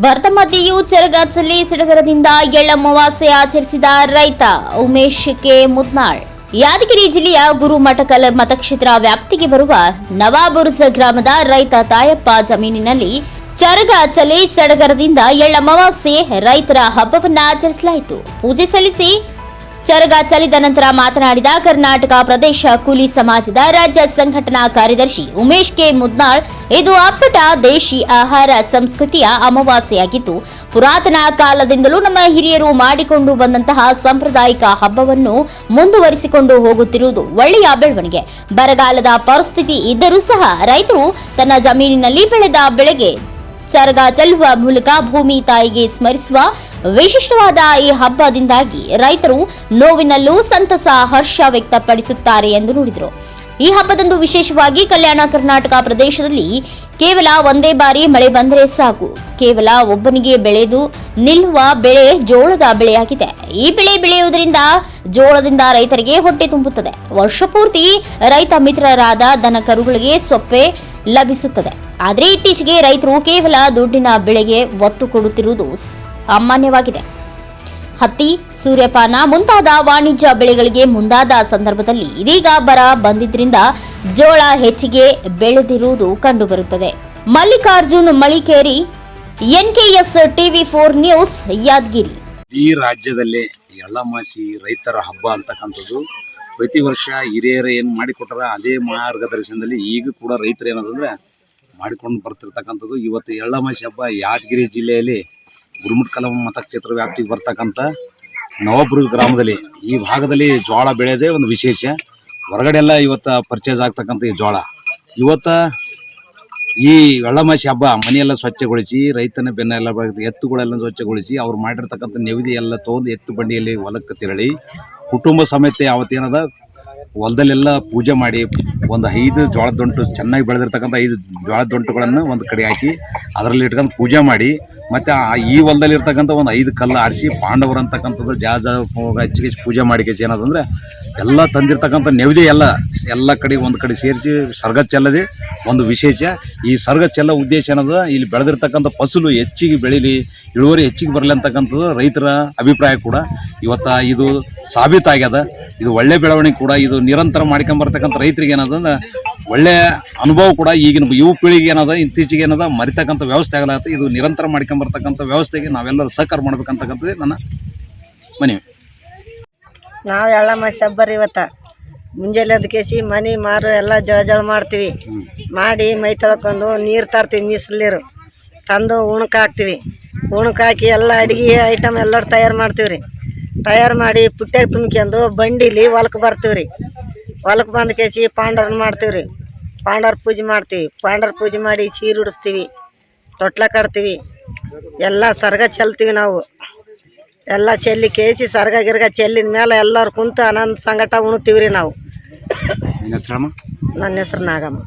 ಭರತ ಚರಗಾಚಲಿ ಸಡಗರದಿಂದ ಎಳ್ಳಮವಾಸೆ ಆಚರಿಸಿದ ರೈತ ಉಮೇಶ್ ಕೆ. ಮುದ್ನಾಳ್ ಯಾದಗಿರಿ ಜಿಲ್ಲೆಯ ಗುರುಮಠಕಲ್ ಮತಕ್ಷೇತ್ರ ವ್ಯಾಪ್ತಿಗೆ ಬರುವ ನವಾಬುರ್ಸ ಗ್ರಾಮದ ರೈತ ತಾಯಪ್ಪ ಜಮೀನಿನಲ್ಲಿ ಚರಗಾಚಲಿ ಸಡಗರದಿಂದ ಎಳ್ಳಮವಾಸೆ ರೈತರ ಹಬ್ಬವನ್ನ ಆಚರಿಸಲಾಯಿತು. ಪೂಜೆ ಸಲ್ಲಿಸಿ ಚರಗ ಚಲಿದ ನಂತರ ಮಾತನಾಡಿದ ಕರ್ನಾಟಕ ಪ್ರದೇಶ ಕೂಲಿ ಸಮಾಜದ ರಾಜ್ಯ ಸಂಘಟನಾ ಕಾರ್ಯದರ್ಶಿ ಉಮೇಶ್ ಕೆ ಮುದ್ನಾಳ್, ಇದು ಅಪ್ಪಟ ದೇಶಿ ಆಹಾರ ಸಂಸ್ಕೃತಿಯ ಅಮಾವಾಸ್ಯೆಯಾಗಿದ್ದು ಪುರಾತನ ಕಾಲದಿಂದಲೂ ನಮ್ಮ ಹಿರಿಯರು ಮಾಡಿಕೊಂಡು ಬಂದಂತಹ ಸಾಂಪ್ರದಾಯಿಕ ಹಬ್ಬವನ್ನು ಮುಂದುವರಿಸಿಕೊಂಡು ಹೋಗುತ್ತಿರುವುದು ಒಳ್ಳೆಯ ಬೆಳವಣಿಗೆ. ಬರಗಾಲದ ಪರಿಸ್ಥಿತಿ ಇದ್ದರೂ ಸಹ ರೈತರು ತನ್ನ ಜಮೀನಿನಲ್ಲಿ ಬೆಳೆದ ಬೆಳೆಗೆ ಚರಗ ಚೆಲ್ಲುವ ಮೂಲಕ ಭೂಮಿ ತಾಯಿಗೆ ಸ್ಮರಿಸುವ ವಿಶಿಷ್ಟವಾದ ಈ ಹಬ್ಬದಿಂದಾಗಿ ರೈತರು ನೋವಿನಲ್ಲೂ ಸಂತಸ ಹರ್ಷ ವ್ಯಕ್ತಪಡಿಸುತ್ತಾರೆ ಎಂದು ನುಡಿದರು. ಈ ಹಬ್ಬದಂದು ವಿಶೇಷವಾಗಿ ಕಲ್ಯಾಣ ಕರ್ನಾಟಕ ಪ್ರದೇಶದಲ್ಲಿ ಕೇವಲ ಒಂದೇ ಬಾರಿ ಮಳೆ ಬಂದರೆ ಸಾಕು. ಕೇವಲ ಒಬ್ಬನಿಗೆ ಬೆಳೆದು ನಿಲ್ಲುವ ಬೆಳೆ ಜೋಳದ ಬೆಳೆಯಾಗಿದೆ ಈ ಬೆಳೆ ಬೆಳೆಯುವುದರಿಂದ ಜೋಳದಿಂದ ರೈತರಿಗೆ ಹೊಟ್ಟೆ ತುಂಬುತ್ತದೆ. ವರ್ಷಪೂರ್ತಿ ರೈತ ಮಿತ್ರರಾದ ದನ ಕರುಗಳಿಗೆ ಸೊಪ್ಪೆ ಲಭಿಸುತ್ತದೆ. ಆದರೆ ಇತ್ತೀಚೆಗೆ ರೈತರು ಕೇವಲ ದುಡ್ಡಿನ ಬೆಳೆಗೆ ಒತ್ತು ಕೊಡುತ್ತಿರುವುದು ಸಾಮಾನ್ಯವಾಗಿದೆ. ಹತ್ತಿ, ಸೂರ್ಯಪಾನ ಮುಂತಾದ ವಾಣಿಜ್ಯ ಬೆಳೆಗಳಿಗೆ ಮುಂದಾದ ಸಂದರ್ಭದಲ್ಲಿ ಇದೀಗ ಬರ ಬಂದಿದ್ರಿಂದ ಜೋಳ ಹೆಚ್ಚಿಗೆ ಬೆಳೆದಿರುವುದು ಕಂಡುಬರುತ್ತದೆ. Mallikarjun Malikeri, NKS TV four news, Yadgiri. ಈ ರಾಜ್ಯದಲ್ಲಿ ಎಳ್ಳಮಾಸಿ ರೈತರ ಹಬ್ಬ ಅಂತಕ್ಕಂಥದ್ದು, ಪ್ರತಿ ವರ್ಷ ಹಿರಿಯರು ಏನು ಮಾಡಿಕೊಟ್ಟಾರ ಅದೇ ಮಾರ್ಗದರ್ಶನದಲ್ಲಿ ಈಗ ಕೂಡ ರೈತರು ಏನದಂದ್ರೆ ಮಾಡಿಕೊಂಡು ಬರ್ತಿರ್ತಕ್ಕಂಥದ್ದು. ಇವತ್ತು ಎಳ್ಳಮಾಸಿ ಹಬ್ಬ ಯಾದಗಿರಿ ಜಿಲ್ಲೆಯಲ್ಲಿ ಗುರುಮುಟ್ಕಲ ಮತಕ್ಷೇತ್ರ ವ್ಯಾಪ್ತಿಗೆ ಬರ್ತಕ್ಕಂಥ ನವಾಪುರ ಗ್ರಾಮದಲ್ಲಿ ಈ ಭಾಗದಲ್ಲಿ ಜೋಳ ಬೆಳೆಯೋದೇ ಒಂದು ವಿಶೇಷ. ಹೊರಗಡೆ ಎಲ್ಲ ಇವತ್ತು ಪರ್ಚೇಸ್ ಆಗ್ತಕ್ಕಂಥ ಈ ಜೋಳ ಇವತ್ತ ಈ ಎಳ್ಳಮಾಸಿ ಹಬ್ಬ ಮನೆಯೆಲ್ಲ ಸ್ವಚ್ಛಗೊಳಿಸಿ, ರೈತನ ಬೆನ್ನೆಲ್ಲ ಎತ್ತುಗಳೆಲ್ಲ ಸ್ವಚ್ಛಗೊಳಿಸಿ, ಅವ್ರು ಮಾಡಿರ್ತಕ್ಕಂಥ ನೆವಿದಿ ಎಲ್ಲ ತೊಗೊಂಡು ಎತ್ತು ಬಂಡಿಯಲ್ಲಿ ಹೊಲಕ್ಕೆ ತೆರಳಿ, ಕುಟುಂಬ ಸಮೇತ ಅವತ್ತೇನದ ಹೊಲದಲ್ಲೆಲ್ಲ ಪೂಜೆ ಮಾಡಿ ಒಂದು ಐದು ಜೋಳದ ದೊಂಟು ಚೆನ್ನಾಗಿ ಬೆಳೆದಿರ್ತಕ್ಕಂಥ ಐದು ಜೋಳದ ಒಂದು ಕಡೆ ಹಾಕಿ, ಅದರಲ್ಲಿ ಇಟ್ಕೊಂಡು ಪೂಜೆ ಮಾಡಿ ಮತ್ತು ಆ ಈ ಹೊಲದಲ್ಲಿ ಇರ್ತಕ್ಕಂಥ ಒಂದು ಐದು ಕಲ್ಲು ಆರಿಸಿ ಪಾಂಡವರು ಅಂತಕ್ಕಂಥದ್ದು ಜಾಜ ಹೆಚ್ಚಿ ಹೆಚ್ಚು ಪೂಜೆ ಮಾಡಿ ಏನದಂದ್ರೆ ಎಲ್ಲ ತಂದಿರ್ತಕ್ಕಂಥ ನೆವದಿ ಎಲ್ಲ ಎಲ್ಲ ಕಡೆ ಒಂದು ಕಡೆ ಸೇರಿಸಿ ಸರ್ಗ ಚೆಲ್ಲದೆ ಒಂದು ವಿಶೇಷ. ಈ ಸರ್ಗ ಚೆಲ್ಲೋ ಉದ್ದೇಶ ಏನದ? ಇಲ್ಲಿ ಬೆಳೆದಿರ್ತಕ್ಕಂಥ ಫಸಲು ಹೆಚ್ಚಿಗೆ ಬೆಳೀಲಿ, ಇಳುವರಿ ಹೆಚ್ಚಿಗೆ ಬರಲಿ ಅಂತಕ್ಕಂಥದ್ದು ರೈತರ ಅಭಿಪ್ರಾಯ ಕೂಡ. ಇವತ್ತು ಇದು ಸಾಬೀತಾಗ್ಯದ. ಇದು ಒಳ್ಳೆ ಬೆಳವಣಿಗೆ ಕೂಡ. ಇದು ನಿರಂತರ ಮಾಡ್ಕೊಂಬರ್ತಕ್ಕಂಥ ರೈತರಿಗೆ ಏನದಂದ್ರೆ ಒಳ್ಳೆ ಅನುಭವ ಕೂಡ ಈಗಿನ ಯುವ ಪೀಳಿಗೆ ಏನದ ಇತ್ತೀಚೆಗೆ ಏನದ ಮರಿತಕ್ಕಂಥ ವ್ಯವಸ್ಥೆ ಆಗಲಾಗುತ್ತೆ. ಇದು ನಿರಂತರ ಮಾಡ್ಕೊಂಬರ್ತಕ್ಕಂಥ ವ್ಯವಸ್ಥೆಗೆ ನಾವೆಲ್ಲರೂ ಸಹಕಾರ ಮಾಡ್ಬೇಕಂತಕ್ಕಂಥದ್ದೇ ನನ್ನ ಮನವಿ. ನಾವು ಎಲ್ಲ ಮಸಿ ಹಬ್ಬರಿ ಇವತ್ತ. ಮುಂಜಾನೆ ಅದಕ್ಕೆಸಿ ಕೇಸಿ ಮನೆ ಮಾರು ಎಲ್ಲ ಜಳ ಜಳ ಮಾಡ್ತೀವಿ. ಮಾಡಿ ಮೈ ತೊಳ್ಕೊಂಡು ನೀರು ತರ್ತೀವಿ ಮೀಸಲಿರು. ನೀರು ತಂದು ಉಣಕ್ಕೆ ಹಾಕ್ತೀವಿ. ಉಣಕ್ಕೆ ಹಾಕಿ ಎಲ್ಲ ಅಡುಗೆ ಐಟಮ್ ಎಲ್ಲರೂ ತಯಾರು ಮಾಡ್ತೀವಿ ರೀ ತಯಾರು ಮಾಡಿ ಪುಟ್ಟ್ಯಾಗ ತುಂಬ್ಕೊಂಡು ಬಂಡಿಲಿ ಹೊಲಕ್ಕೆ ಬರ್ತೀವಿ ರೀ ಹೊಲಕ್ಕೆ ಬಂದು ಕೇಸಿ ಪಾಂಡವ್ರನ್ನ ಮಾಡ್ತೀವಿ ರೀ ಪಾಂಡವ್ರ ಪೂಜೆ ಮಾಡ್ತೀವಿ. ಪಾಂಡವ್ರ ಪೂಜೆ ಮಾಡಿ ಸೀರೆ ಉಡಿಸ್ತೀವಿ ತೊಟ್ಲ ಕಟ್ತೀವಿ ಎಲ್ಲ ಸರ್ಗ ಚೆಲ್ತೀವಿ ನಾವು. ಎಲ್ಲ ಚೆಲ್ಲಿ ಕೇಸಿ ಸರ್ಗ ಗಿರ್ಗ ಚೆಲ್ಲಿದ ಮೇಲೆ ಎಲ್ಲರೂ ಕುಂತು ಆನಂದ ಸಂಗಟ ಉಣ್ತೀವಿ ರೀ ನಾವು. ನಿನ್ನ ಹೆಸರಮ್ಮ? ನನ್ನ ಹೆಸರು ನಾಗಮ್ಮ.